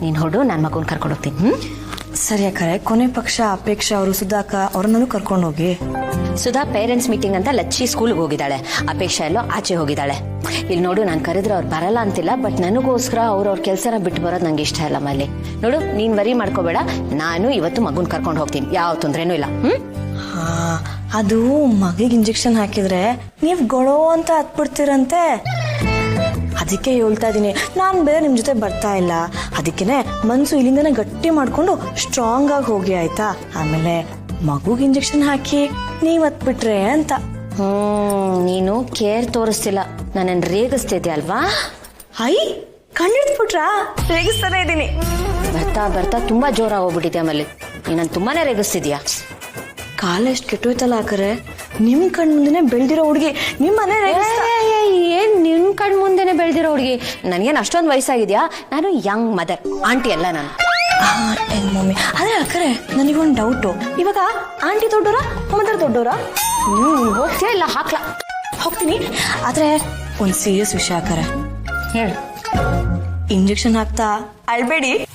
ನೀನ್ ಹೊಡು ನನ್ನ ಮಗನ ಕರ್ಕೊಂಡು ಹೋಗ್ತೀನಿ ಹ್ಮ್? ಸರಿ ಅಕ್ಕರೆ ಕೊನೆ ಪಕ್ಷ ಅಪೇಕ್ಷೆ ಅವರು ಸುಧಾಕ ಅವ್ರನ್ನೂ ಕರ್ಕೊಂಡು ಹೋಗಿ. ಸುಧಾ ಪೇರೆಂಟ್ಸ್ ಮೀಟಿಂಗ್ ಅಂತ ಲಚ್ಚಿ ಸ್ಕೂಲ್ಗೆ ಹೋಗಿದ್ದಾಳೆ. ಅಪೇಕ್ಷಾ ಎಲ್ಲೋ ಆಚೆ ಹೋಗಿದ್ದಾಳೆ. ಇಲ್ಲಿ ನೋಡು ನಾನು ಕರೆದ್ರೆ ಅವ್ರು ಬರಲ್ಲ ಅಂತಿಲ್ಲ ಬಟ್ ನನಗೋಸ್ಕರ ಅವ್ರವ್ರ ಕೆಲಸನ ಬಿಟ್ಟು ಬರೋದು ನಂಗೆ ಇಷ್ಟ ಇಲ್ಲ ಮಲ್ಲಿ. ನೋಡು ನೀನ್ ವರಿ ಮಾಡ್ಕೋಬೇಡ ನಾನು ಇವತ್ತು ಮಗುನ್ ಕರ್ಕೊಂಡು ಹೋಗ್ತೀನಿ. ಯಾವ ತೊಂದ್ರೆನೂ ಇಲ್ಲ ಹ್ಮ್? ಹಾ ಅದು ಮಗಿಗೆ ಇಂಜೆಕ್ಷನ್ ಹಾಕಿದ್ರೆ ನೀವ್ ಗೊಳೋ ಅಂತ ಹತ್ಬಿಡ್ತೀರಂತೆ ಅದಕ್ಕೆ ಹೇಳ್ತಾ ಇದ್ದೀನಿ ನಾನು ಬೇರೆ ನಿಮ್ಮ ಜೊತೆ ಬರ್ತಾ ಇಲ್ಲ. ಅದಕ್ಕೇನೆ ಮನಸ್ಸು ಇಲ್ಲಿಂದನೇ ಗಟ್ಟಿ ಮಾಡಿಕೊಂಡು ಸ್ಟ್ರಾಂಗ್ ಆಗಿ ಹೋಗಿ ಆಯ್ತಾ? ಆಮೇಲೆ ಮಗುಗೆ ಇಂಜೆಕ್ಷನ್ ಹಾಕಿ ನೀವ್ ಹತ್ಬಿಟ್ರೆ ಅಂತ. ಹ್ಮ್ ನೀನು ಕೇರ್ ತೋರಿಸ್ತಿಲ್ಲ. ನನ್ನನ್ನು ರೇಗಿಸ್ತಿದ್ಯಾ ಅಲ್ವಾ? ಐ ಕಣ್ಣಿಡ್ಬಿಟ್ರಾ ರೇಗಿಸ್ತಾನೆ ಇದ್ದೀನಿ ಬರ್ತಾ ಬರ್ತಾ ತುಂಬಾ ಜೋರ ಹೋಗ್ಬಿಟ್ಟಿದ್ಯಾ ಆಮೇಲೆ ನೀನನ್ನು ತುಂಬಾನೇ ರೇಗಿಸ್ತಿದ್ಯಾ? ಕಾಲ ಎಷ್ಟು ಕೆಟ್ಟೋಯ್ತಲ್ಲ ಹಾಕರೆ ನಿಮ್ ಕಣ್ ಮುಂದೆನೆ ಬೆಳ್ದಿರೋ ಹುಡುಗಿ ನಿಮ್ಮನೆ ರೇಗಿಸ್ತಾ ಏನ್ ನಿನ್ ಕಣ್ ಮುಂದೆನೆ ಬೆಳೆದಿರೋ ಹುಡುಗಿ? ನನ್ಗೇನ್ ಅಷ್ಟೊಂದು ವಯಸ್ಸಾಗಿದ್ಯಾ? ನಾನು ಯಂಗ್ ಮದರ್ ಆಂಟಿ ಅಲ್ಲ ನಾನು. ಮಮ್ಮಿ. ಅದೇ ಅಕ್ಕರೆ ನನಗೊಂದು ಡೌಟು ಇವಾಗ ಆಂಟಿ ದೊಡ್ಡೋರ ಮದರ್ ದೊಡ್ಡೋರ? ಹ್ಮ್ ಹೋಗ್ತೀಯಾ ಇಲ್ಲ ಹಾಕ್ಲಾ? ಹೋಗ್ತೀನಿ. ಆದ್ರೆ ಒಂದ್ ಸೀರಿಯಸ್ ವಿಷಯ ಅಕ್ಕರೆ. ಹೇಳು. ಇಂಜೆಕ್ಷನ್ ಹಾಕ್ತಾ ಅಳ್ಬೇಡಿ.